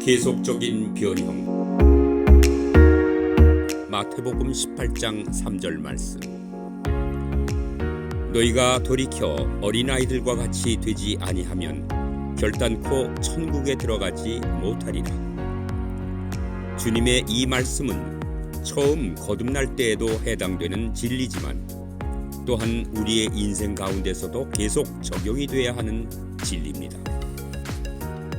계속적인 변형. 마태복음 18장 3절 말씀. 너희가 돌이켜 어린아이들과 같이 되지 아니하면 결단코 천국에 들어가지 못하리라. 주님의 이 말씀은 처음 거듭날 때에도 해당되는 진리지만 또한 우리의 인생 가운데서도 계속 적용이 돼야 하는 진리입니다.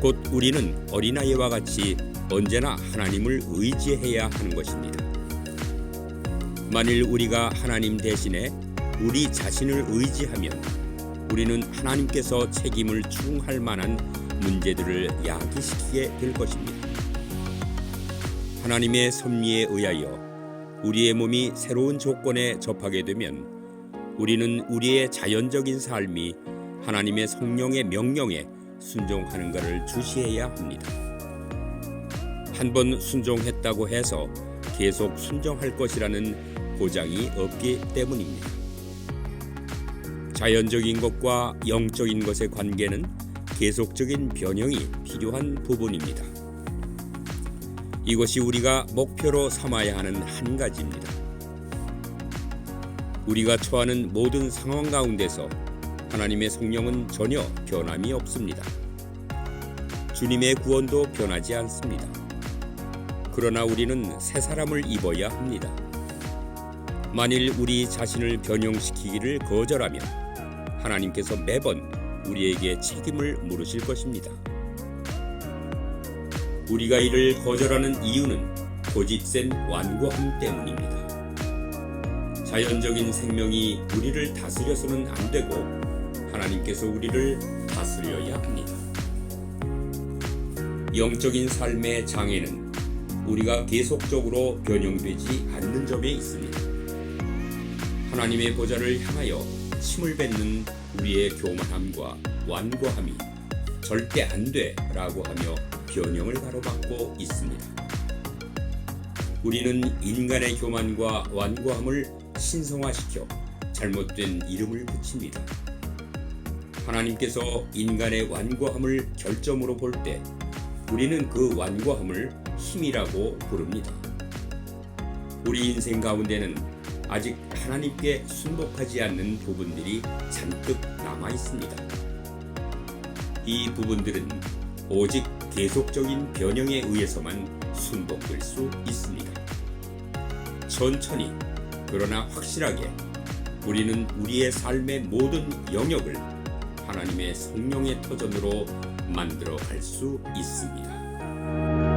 곧 우리는 어린아이와 같이 언제나 하나님을 의지해야 하는 것입니다. 만일 우리가 하나님 대신에 우리 자신을 의지하면 우리는 하나님께서 책임을 추궁할 만한 문제들을 야기시키게 될 것입니다. 하나님의 섭리에 의하여 우리의 몸이 새로운 조건에 접하게 되면 우리는 우리의 자연적인 삶이 하나님의 성령의 명령에 순종하는 것을 주시해야 합니다. 한 번 순종했다고 해서 계속 순종할 것이라는 보장이 없기 때문입니다. 자연적인 것과 영적인 것의 관계는 계속적인 변형이 필요한 부분입니다. 이것이 우리가 목표로 삼아야 하는 한 가지입니다. 우리가 처하는 모든 상황 가운데서 하나님의 성령은 전혀 변함이 없습니다. 주님의 구원도 변하지 않습니다. 그러나 우리는 새 사람을 입어야 합니다. 만일 우리 자신을 변형시키기를 거절하면 하나님께서 매번 우리에게 책임을 물으실 것입니다. 우리가 이를 거절하는 이유는 고집센 완고함 때문입니다. 자연적인 생명이 우리를 다스려서는 안 되고 하나님께서 우리를 다스려야 합니다. 영적인 삶의 장애는 우리가 계속적으로 변형되지 않는 점에 있습니다. 하나님의 보좌를 향하여 침을 뱉는 우리의 교만함과 완고함이 절대 안 돼 라고 하며 변형을 가로막고 있습니다. 우리는 인간의 교만과 완고함을 신성화시켜 잘못된 이름을 붙입니다. 하나님께서 인간의 완고함을 결점으로 볼 때 우리는 그 완고함을 힘이라고 부릅니다. 우리 인생 가운데는 아직 하나님께 순복하지 않는 부분들이 잔뜩 남아 있습니다. 이 부분들은 오직 계속적인 변형에 의해서만 순복될 수 있습니다. 천천히 그러나 확실하게 우리는 우리의 삶의 모든 영역을 하나님의 성령의 터전으로 만들어 갈 수 있습니다.